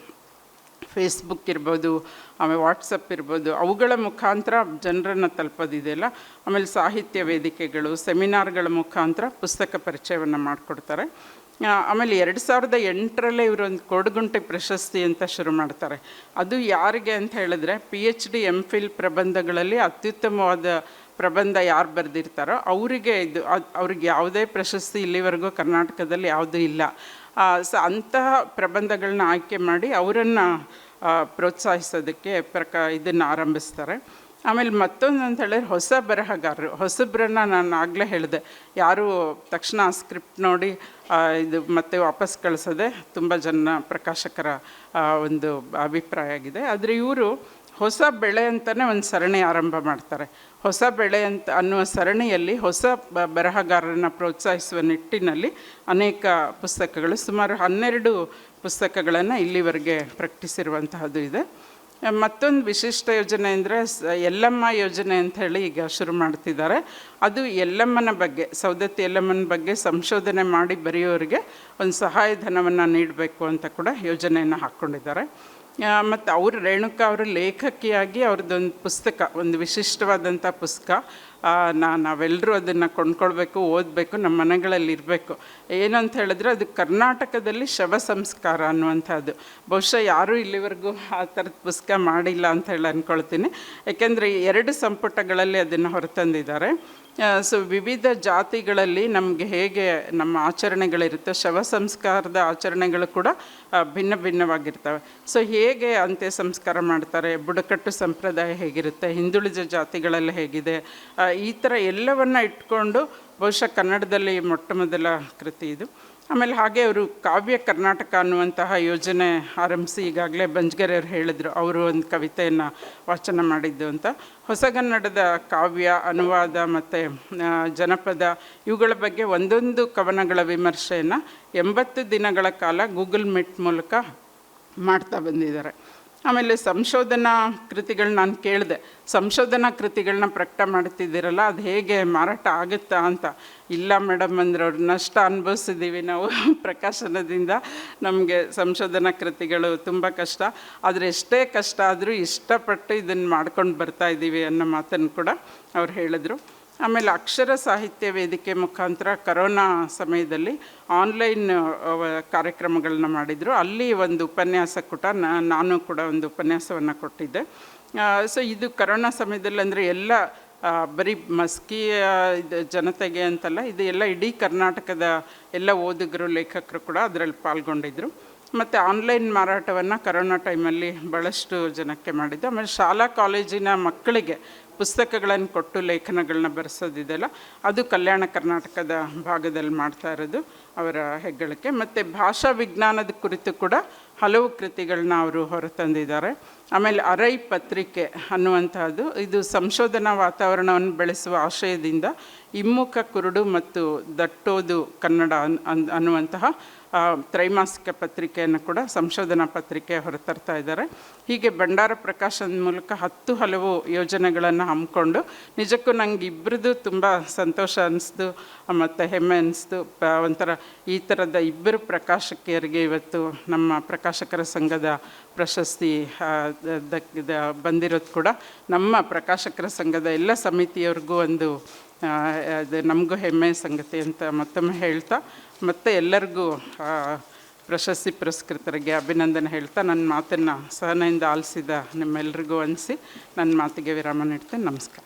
ಫೇಸ್ಬುಕ್ ಇರ್ಬೋದು ಆಮೇಲೆ ವಾಟ್ಸಪ್ ಇರ್ಬೋದು, ಅವುಗಳ ಮುಖಾಂತರ ಜನರನ್ನು ತಲುಪೋದಿದೆಯಲ್ಲ, ಆಮೇಲೆ ಸಾಹಿತ್ಯ ವೇದಿಕೆಗಳು, ಸೆಮಿನಾರ್ಗಳ ಮುಖಾಂತರ ಪುಸ್ತಕ ಪರಿಚಯವನ್ನು ಮಾಡಿಕೊಡ್ತಾರೆ. ಆಮೇಲೆ ಎರಡು ಸಾವಿರದ ಎಂಟರಲ್ಲೇ ಇವರೊಂದು ಕೊಡಗುಂಟೆ ಪ್ರಶಸ್ತಿ ಅಂತ ಶುರು ಮಾಡ್ತಾರೆ. ಅದು ಯಾರಿಗೆ ಅಂತ ಹೇಳಿದ್ರೆ P H D M Phil ಪ್ರಬಂಧಗಳಲ್ಲಿ ಅತ್ಯುತ್ತಮವಾದ ಪ್ರಬಂಧ ಯಾರು ಬರೆದಿರ್ತಾರೋ ಅವರಿಗೆ ಇದು ಅವ್ರಿಗೆ ಯಾವುದೇ ಪ್ರಶಸ್ತಿ ಇಲ್ಲಿವರೆಗೂ ಕರ್ನಾಟಕದಲ್ಲಿ ಯಾವುದೂ ಇಲ್ಲ. ಸೊ ಅಂತಹ ಪ್ರಬಂಧಗಳನ್ನ ಆಯ್ಕೆ ಮಾಡಿ ಅವರನ್ನು ಪ್ರೋತ್ಸಾಹಿಸೋದಕ್ಕೆ ಪ್ರಕ, ಇದನ್ನು ಆರಂಭಿಸ್ತಾರೆ. ಆಮೇಲೆ ಮತ್ತೊಂದು ಅಂತ ಹೇಳಿದ್ರೆ ಹೊಸ ಬರಹಗಾರರು, ಹೊಸಬ್ರನ್ನ ನಾನು ಆಗಲೇ ಹೇಳಿದೆ. ಯಾರು ತಕ್ಷಣ ಸ್ಕ್ರಿಪ್ಟ್ ನೋಡಿ ಇದು ಮತ್ತೆ ವಾಪಸ್ ಕಳಿಸೋದೆ ತುಂಬ ಜನ ಪ್ರಕಾಶಕರ ಒಂದು ಅಭಿಪ್ರಾಯ ಆಗಿದೆ. ಆದರೆ ಇವರು ಹೊಸ ಬೆಳೆ ಅಂತಲೇ ಒಂದು ಸರಣಿ ಆರಂಭ ಮಾಡ್ತಾರೆ. ಹೊಸ ಬೆಳೆ ಅಂತ ಅನ್ನುವ ಸರಣಿಯಲ್ಲಿ ಹೊಸ ಬ ಬರಹಗಾರರನ್ನ ಪ್ರೋತ್ಸಾಹಿಸುವ ನಿಟ್ಟಿನಲ್ಲಿ ಅನೇಕ ಪುಸ್ತಕಗಳು, ಸುಮಾರು ಹನ್ನೆರಡು ಪುಸ್ತಕಗಳನ್ನು ಇಲ್ಲಿವರೆಗೆ ಪ್ರಕಟಿಸಿರುವಂತಹದ್ದು ಇದೆ. ಮತ್ತೊಂದು ವಿಶಿಷ್ಟ ಯೋಜನೆ ಅಂದರೆ ಎಲ್ಲಮ್ಮ ಯೋಜನೆ ಅಂತ ಹೇಳಿ ಈಗ ಶುರು ಮಾಡ್ತಿದ್ದಾರೆ. ಅದು ಎಲ್ಲಮ್ಮನ ಬಗ್ಗೆ ಸೌದತ್ತಿ ಎಲ್ಲಮ್ಮನ ಬಗ್ಗೆ ಸಂಶೋಧನೆ ಮಾಡಿ ಬರೆಯೋರಿಗೆ ಒಂದು ಸಹಾಯಧನವನ್ನು ನೀಡಬೇಕು ಅಂತ ಕೂಡ ಯೋಜನೆಯನ್ನು ಹಾಕ್ಕೊಂಡಿದ್ದಾರೆ ಮತ್ತು ಅವರು ರೇಣುಕಾ ಅವರು ಲೇಖಕಿಯಾಗಿ ಅವ್ರದ್ದೊಂದು ಪುಸ್ತಕ, ಒಂದು ವಿಶಿಷ್ಟವಾದಂಥ ಪುಸ್ತಕ. ನಾ ನಾವೆಲ್ಲರೂ ಅದನ್ನು ಕೊಂಡ್ಕೊಳ್ಬೇಕು, ಓದಬೇಕು ನಮ್ಮ ಮನೆಗಳಲ್ಲಿ ಇರಬೇಕು ಏನಂತ ಹೇಳಿದ್ರೆ ಅದು ಕರ್ನಾಟಕದಲ್ಲಿ ಶವ ಸಂಸ್ಕಾರ ಅನ್ನುವಂಥದ್ದು. ಬಹುಶಃ ಯಾರೂ ಇಲ್ಲಿವರೆಗೂ ಆ ಥರದ ಪುಸ್ತಕ ಮಾಡಿಲ್ಲ ಅಂತ ಹೇಳಿ ಅಂದ್ಕೊಳ್ತೀನಿ ಯಾಕೆಂದರೆ ಎರಡು ಸಂಪುಟಗಳಲ್ಲಿ ಅದನ್ನು ಹೊರತಂದಿದ್ದಾರೆ. ಸೊ ವಿವಿಧ ಜಾತಿಗಳಲ್ಲಿ ನಮಗೆ ಹೇಗೆ ನಮ್ಮ ಆಚರಣೆಗಳಿರುತ್ತೆ, ಶವ ಸಂಸ್ಕಾರದ ಆಚರಣೆಗಳು ಕೂಡ ಭಿನ್ನ ಭಿನ್ನವಾಗಿರ್ತವೆ. ಸೊ ಹೇಗೆ ಅಂತ್ಯ ಸಂಸ್ಕಾರ ಮಾಡ್ತಾರೆ, ಬುಡಕಟ್ಟು ಸಂಪ್ರದಾಯ ಹೇಗಿರುತ್ತೆ, ಹಿಂದುಳಿದ ಜಾತಿಗಳಲ್ಲಿ ಹೇಗಿದೆ ಈ ಥರ ಎಲ್ಲವನ್ನು ಇಟ್ಕೊಂಡು ಬಹುಶಃ ಕನ್ನಡದಲ್ಲಿ ಮೊಟ್ಟ ಮೊದಲ ಕೃತಿ ಇದು. ಆಮೇಲೆ ಹಾಗೆ ಅವರು ಕಾವ್ಯ ಕರ್ನಾಟಕ ಅನ್ನುವಂತಹ ಯೋಜನೆ ಆರಂಭಿಸಿ ಈಗಾಗಲೇ ಬಂಜ್ಗೆರೆ ಅವರು ಹೇಳಿದರು, ಅವರು ಒಂದು ಕವಿತೆಯನ್ನು ವಾಚನ ಮಾಡಿದ್ದು ಅಂತ. ಹೊಸಗನ್ನಡದ ಕಾವ್ಯ, ಅನುವಾದ ಮತ್ತು ಜನಪದ ಇವುಗಳ ಬಗ್ಗೆ ಒಂದೊಂದು ಕವನಗಳ ವಿಮರ್ಶೆಯನ್ನು ಎಂಬತ್ತು ದಿನಗಳ ಕಾಲ ಗೂಗಲ್ ಮೀಟ್ ಮೂಲಕ ಮಾಡ್ತಾ ಬಂದಿದ್ದಾರೆ. ಆಮೇಲೆ ಸಂಶೋಧನಾ ಕೃತಿಗಳು ನಾನು ಕೇಳಿದೆ. ಸಂಶೋಧನಾ ಕೃತಿಗಳನ್ನ ಪ್ರಕಟ ಮಾಡ್ತಿದ್ದೀರಲ್ಲ, ಅದು ಹೇಗೆ ಮಾರಾಟ ಆಗುತ್ತಾ ಅಂತ. ಇಲ್ಲ ಮೇಡಮ್ ಅಂದ್ರೆ ಅವ್ರು ನಷ್ಟ ಅನುಭವಿಸಿದ್ದೀವಿ ನಾವು ಪ್ರಕಾಶನದಿಂದ. ನಮಗೆ ಸಂಶೋಧನಾ ಕೃತಿಗಳು ತುಂಬ ಕಷ್ಟ. ಆದರೆ ಎಷ್ಟೇ ಕಷ್ಟ ಆದರೂ ಇಷ್ಟಪಟ್ಟು ಇದನ್ನು ಮಾಡ್ಕೊಂಡು ಬರ್ತಾ ಇದ್ದೀವಿ ಅನ್ನೋ ಮಾತನ್ನು ಕೂಡ ಅವ್ರು ಹೇಳಿದರು. ಆಮೇಲೆ ಅಕ್ಷರ ಸಾಹಿತ್ಯ ವೇದಿಕೆ ಮುಖಾಂತರ ಕರೋನಾ ಸಮಯದಲ್ಲಿ ಆನ್ಲೈನ್ ಕಾರ್ಯಕ್ರಮಗಳನ್ನ ಮಾಡಿದರು. ಅಲ್ಲಿ ಒಂದು ಉಪನ್ಯಾಸ ಕೂಡ ನಾನು ಕೂಡ ಒಂದು ಉಪನ್ಯಾಸವನ್ನು ಕೊಟ್ಟಿದ್ದೆ. ಸೊ ಇದು ಕರೋನಾ ಸಮಯದಲ್ಲಿ ಅಂದರೆ ಎಲ್ಲ ಬರೀ ಮಸ್ಕಿಯ, ಇದು ಜನತೆಗೆ ಅಂತಲ್ಲ, ಇದು ಎಲ್ಲ ಇಡೀ ಕರ್ನಾಟಕದ ಎಲ್ಲ ಓದುಗರು, ಲೇಖಕರು ಕೂಡ ಅದರಲ್ಲಿ ಪಾಲ್ಗೊಂಡಿದ್ದರು ಮತ್ತು ಆನ್ಲೈನ್ ಮಾರಾಟವನ್ನು ಕರೋನಾ ಟೈಮಲ್ಲಿ ಭಾಳಷ್ಟು ಜನಕ್ಕೆ ಮಾಡಿದ್ದು. ಆಮೇಲೆ ಶಾಲಾ, ಕಾಲೇಜಿನ ಮಕ್ಕಳಿಗೆ ಪುಸ್ತಕಗಳನ್ನು ಕೊಟ್ಟು ಲೇಖನಗಳನ್ನ ಬರೆಸೋದಿದೆಯಲ್ಲ ಅದು ಕಲ್ಯಾಣ ಕರ್ನಾಟಕದ ಭಾಗದಲ್ಲಿ ಮಾಡ್ತಾ ಇರೋದು ಅವರ ಹೆಗ್ಗಳಿಕೆ. ಮತ್ತು ಭಾಷಾ ವಿಜ್ಞಾನದ ಕುರಿತು ಕೂಡ ಹಲವು ಕೃತಿಗಳನ್ನ ಅವರು ಹೊರತಂದಿದ್ದಾರೆ. ಆಮೇಲೆ ಅರೈ ಪತ್ರಿಕೆ ಅನ್ನುವಂಥದ್ದು ಇದು ಸಂಶೋಧನಾ ವಾತಾವರಣವನ್ನು ಬೆಳೆಸುವ ಆಶಯದಿಂದ ಹಿಮ್ಮುಖ ಕುರುಡು ಮತ್ತು ದಟ್ಟೋದು ಕನ್ನಡ ಅನ್, ಅನ್- ಅನ್ನುವಂತಹ ತ್ರೈಮಾಸಿಕ ಪತ್ರಿಕೆಯನ್ನು ಕೂಡ ಸಂಶೋಧನಾ ಪತ್ರಿಕೆ ಹೊರತರ್ತಾ ಇದ್ದಾರೆ. ಹೀಗೆ ಭಂಡಾರ ಪ್ರಕಾಶನ ಮೂಲಕ ಹತ್ತು ಹಲವು ಯೋಜನೆಗಳನ್ನು ಹಮ್ಮಿಕೊಂಡು ನಿಜಕ್ಕೂ ನಂಗೆ ಇಬ್ಬರದು ತುಂಬ ಸಂತೋಷ ಅನ್ನಿಸ್ತು ಮತ್ತು ಹೆಮ್ಮೆ ಅನ್ನಿಸ್ತು ಒಂಥರ ಈ ಥರದ ಇಬ್ಬರು ಪ್ರಕಾಶಕಿಯರಿಗೆ ಇವತ್ತು ನಮ್ಮ ಪ್ರಕಾಶಕರ ಸಂಘದ ಪ್ರಶಸ್ತಿ ಬಂದಿರೋದು ಕೂಡ ನಮ್ಮ ಪ್ರಕಾಶಕರ ಸಂಘದ ಎಲ್ಲ ಸಮಿತಿಯವ್ರಿಗೂ ಒಂದು ಅದು ನಮಗೂ ಹೆಮ್ಮೆ ಸಂಗತಿ ಅಂತ ಮತ್ತೊಮ್ಮೆ ಹೇಳ್ತಾ, ಮತ್ತು ಎಲ್ಲರಿಗೂ ಪ್ರಶಸ್ತಿ ಪುರಸ್ಕೃತರಿಗೆ ಅಭಿನಂದನೆ ಹೇಳ್ತಾ, ನನ್ನ ಮಾತನ್ನು ಸಹನೆಯಿಂದ ಆಲಿಸಿದ ನಿಮ್ಮೆಲ್ರಿಗೂ ಅನಿಸಿ, ನನ್ನ ಮಾತಿಗೆ ವಿರಾಮ ನೀಡ್ತೇನೆ, ನಮಸ್ಕಾರ.